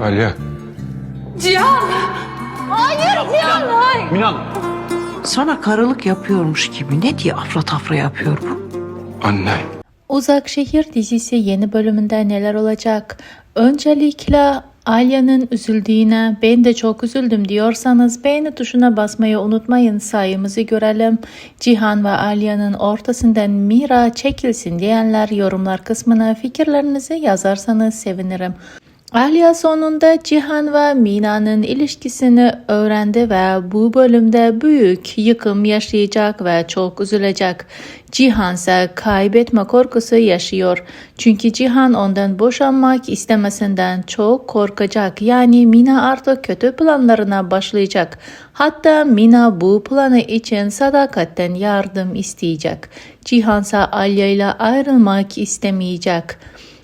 Aliye. Cihan! Hayır Cihan hayır. Minan. Sana karılık yapıyormuş gibi ne diye afra tafra yapıyor bu? Anne. Uzak Şehir dizisi yeni bölümünde neler olacak? Öncelikle Alya'nın üzüldüğüne ben de çok üzüldüm diyorsanız beğeni tuşuna basmayı unutmayın sayımızı görelim. Cihan ve Alya'nın ortasından Mira çekilsin diyenler yorumlar kısmına fikirlerinizi yazarsanız sevinirim. Alya sonunda Cihan ve Mina'nın ilişkisini öğrendi ve bu bölümde büyük yıkım yaşayacak ve çok üzülecek. Cihan ise kaybetme korkusu yaşıyor. Çünkü Cihan ondan boşanmak istemesinden çok korkacak. Yani Mina artık kötü planlarına başlayacak. Hatta Mina bu planı için sadakatten yardım isteyecek. Cihan ise Alya ile ayrılmak istemeyecek.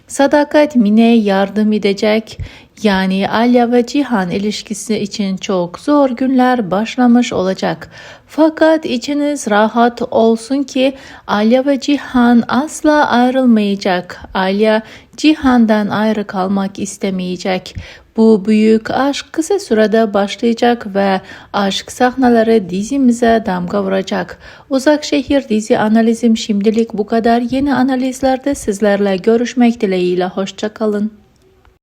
Sadakat Mine'ye yardım edecek. Yani Alya ve Cihan ilişkisi için çok zor günler başlamış olacak. Fakat içiniz rahat olsun ki Alya ve Cihan asla ayrılmayacak. Alya Cihan'dan ayrı kalmak istemeyecek. Bu büyük aşk kısa sürede başlayacak ve aşk sahneleri dizimize damga vuracak. Uzak Şehir dizi analizim şimdilik bu kadar. Yeni analizlerde sizlerle görüşmek dileğiyle. Hoşçakalın.